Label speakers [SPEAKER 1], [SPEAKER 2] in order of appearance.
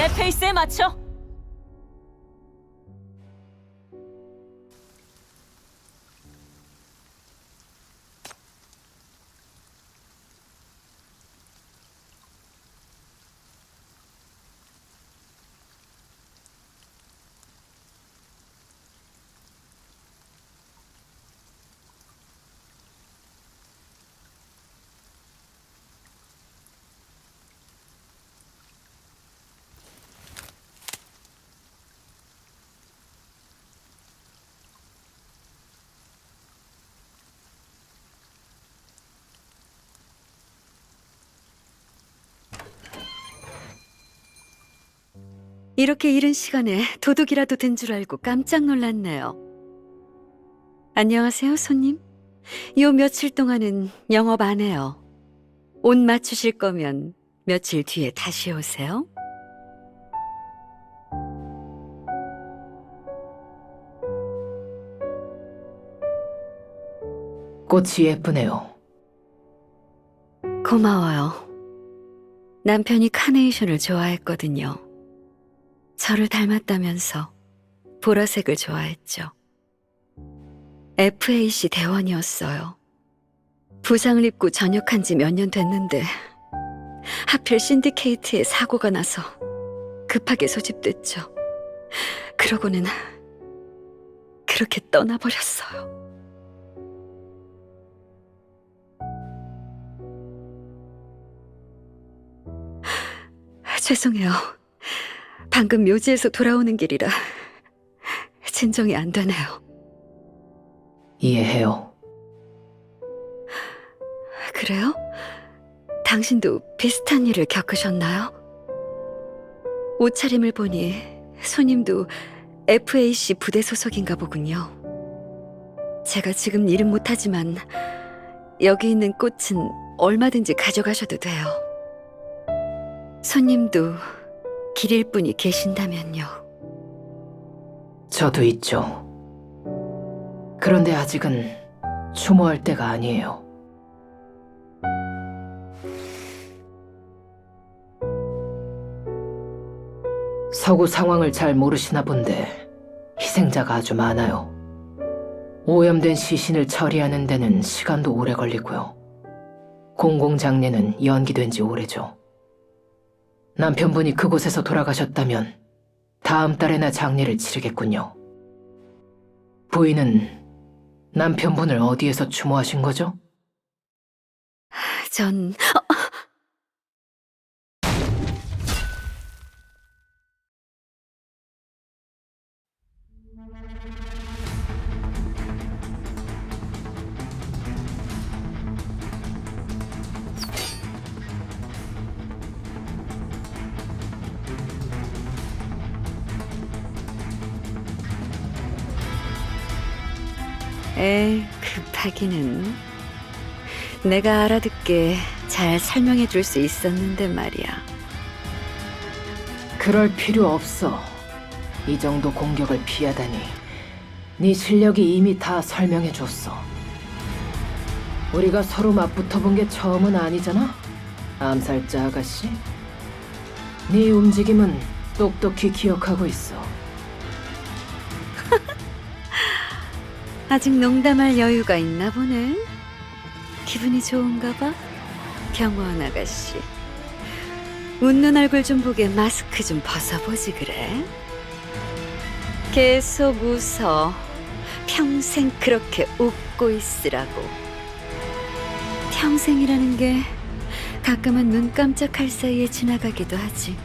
[SPEAKER 1] 내 페이스에 맞춰.
[SPEAKER 2] 이렇게 이른 시간에 도둑이라도 든줄 알고 깜짝 놀랐네요. 안녕하세요, 손님. 요 며칠 동안은 영업 안 해요. 옷 맞추실 거면 며칠 뒤에 다시 오세요.
[SPEAKER 3] 꽃이 예쁘네요.
[SPEAKER 2] 고마워요. 남편이 카네이션을 좋아했거든요. 저를 닮았다면서 보라색을 좋아했죠. FAC 대원이었어요. 부상을 입고 전역한 지 몇 년 됐는데 하필 신디케이트에 사고가 나서 급하게 소집됐죠. 그러고는 그렇게 떠나버렸어요. 죄송해요. 방금 묘지에서 돌아오는 길이라 진정이 안 되네요.
[SPEAKER 3] 이해해요.
[SPEAKER 2] 그래요? 당신도 비슷한 일을 겪으셨나요? 옷차림을 보니 손님도 FAC 부대 소속인가 보군요. 제가 지금 일은 못하지만 여기 있는 꽃은 얼마든지 가져가셔도 돼요. 손님도 길일 분이 계신다면요.
[SPEAKER 3] 저도 있죠. 그런데 아직은 추모할 때가 아니에요. 서구 상황을 잘 모르시나 본데 희생자가 아주 많아요. 오염된 시신을 처리하는 데는 시간도 오래 걸리고요. 공공장례는 연기된 지 오래죠. 남편분이 그곳에서 돌아가셨다면 다음 달에나 장례를 치르겠군요. 부인은 남편분을 어디에서 추모하신 거죠?
[SPEAKER 2] 전 에이, 급하기는. 내가 알아듣게 잘 설명해 줄 수 있었는데 말이야.
[SPEAKER 3] 그럴 필요 없어. 이 정도 공격을 피하다니. 네 실력이 이미 다 설명해 줬어. 우리가 서로 맞붙어 본 게 처음은 아니잖아? 암살자 아가씨. 네 움직임은 똑똑히 기억하고 있어.
[SPEAKER 2] 아직 농담할 여유가 있나 보네. 기분이 좋은가 봐. 경호원 아가씨. 웃는 얼굴 좀 보게 마스크 좀 벗어보지 그래. 계속 웃어. 평생 그렇게 웃고 있으라고. 평생이라는 게 가끔은 눈 깜짝할 사이에 지나가기도 하지.